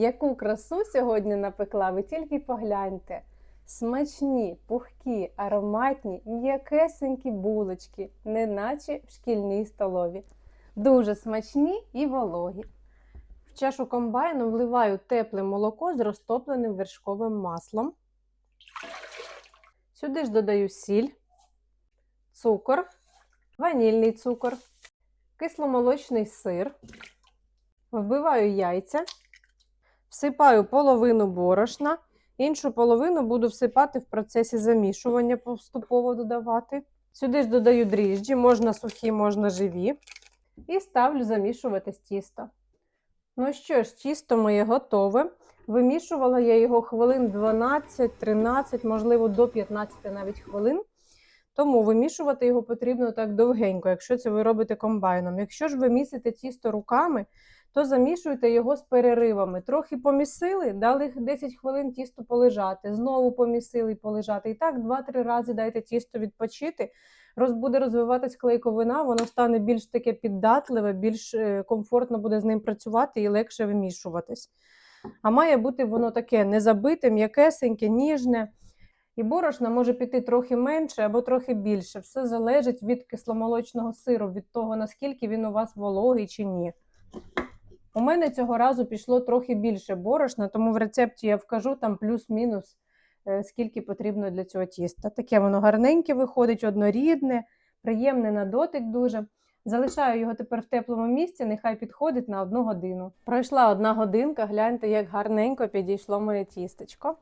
Яку красу сьогодні напекла, ви тільки погляньте. Смачні, пухкі, ароматні, м'якесенькі булочки, неначе в шкільній столові. Дуже смачні і вологі. В чашу комбайну вливаю тепле молоко з розтопленим вершковим маслом. Сюди ж додаю сіль, цукор, ванільний цукор, кисломолочний сир, вбиваю яйця, всипаю половину борошна, іншу половину буду всипати в процесі замішування, поступово додавати. Сюди ж додаю дріжджі, можна сухі, можна живі. І ставлю замішуватись тісто. Ну що ж, тісто моє готове. Вимішувала я його хвилин 12-13, можливо, до 15 навіть хвилин. Тому вимішувати його потрібно так довгенько, якщо це ви робите комбайном. Якщо ж ви місите тісто руками, то замішуйте його з переривами. Трохи помісили, дали 10 хвилин тісто полежати, знову помісили і полежати. І так 2-3 рази дайте тісто відпочити. Роз буде розвиватись клейковина, воно стане більш таке піддатливе, більш е, комфортно буде з ним працювати і легше вимішуватись. А має бути воно таке незабите, м'якесеньке, ніжне. І борошна може піти трохи менше або трохи більше. Все залежить від кисломолочного сиру, від того, наскільки він у вас вологий чи ні. У мене цього разу пішло трохи більше борошна, тому в рецепті я вкажу там плюс-мінус, е, скільки потрібно для цього тіста. Таке воно гарненьке виходить, однорідне, приємне на дотик дуже. Залишаю його тепер в теплому місці, нехай підходить на одну годину. Пройшла одна годинка, гляньте, як гарненько підійшло моє тістечко.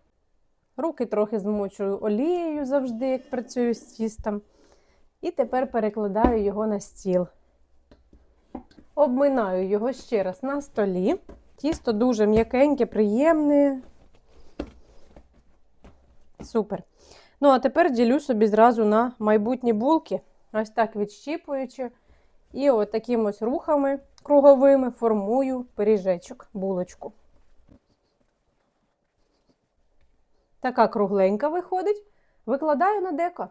Руки трохи змочую олією завжди, як працюю з тістом. І тепер перекладаю його на стіл. Обминаю його ще раз на столі. Тісто дуже м'якеньке, приємне. Супер. Ну, а тепер ділю собі зразу на майбутні булки, ось так відщіпуючи. І от таким ось рухами круговими формую пиріжечок, булочку. Така кругленька виходить, викладаю на деко.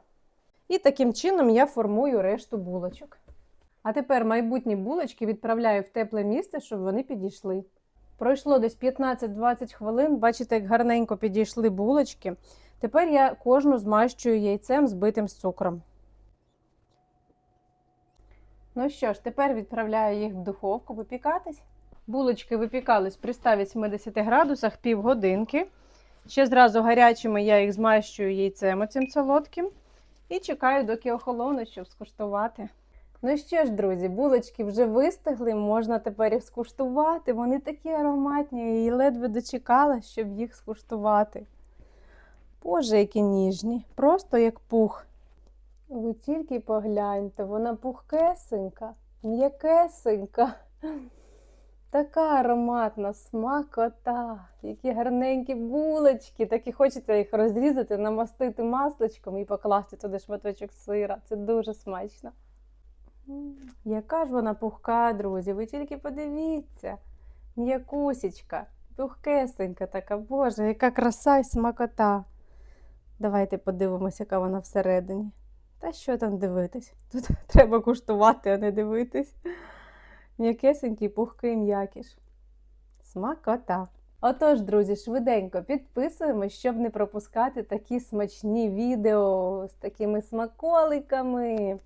І таким чином я формую решту булочок. А тепер майбутні булочки відправляю в тепле місце, щоб вони підійшли. Пройшло десь 15-20 хвилин, бачите, як гарненько підійшли булочки. Тепер я кожну змащую яйцем збитим з цукром. Ну що ж, тепер відправляю їх в духовку випікатись. Булочки випікались при 180 градусах півгодинки. Ще зразу гарячими я їх змащую яйцем оцим солодким. І чекаю, доки охолонуть, щоб скуштувати. Ну що ж, друзі, булочки вже вистигли, можна тепер їх скуштувати. Вони такі ароматні і ледве дочекала, щоб їх скуштувати. Боже, які ніжні, просто як пух. Ви тільки погляньте, вона пухкесенька, м'якесенька. Така ароматна смакота, які гарненькі булочки. Так і хочеться їх розрізати, намастити масличком і покласти туди шматочок сира. Це дуже смачно. Яка ж вона пухка, друзі, ви тільки подивіться. М'якусічка, пухкесенька така, боже, яка краса і смакота. Давайте подивимося, яка вона всередині. Та що там дивитись? Тут треба куштувати, а не дивитись. М'якесенький, пухкий м'якіш. Смакота. Отож, друзі, швиденько підписуємо, щоб не пропускати такі смачні відео з такими смаколиками.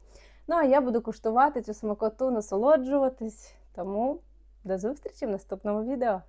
Ну, а я буду куштувати цю смакоту, насолоджуватись. Тому до зустрічі в наступному відео.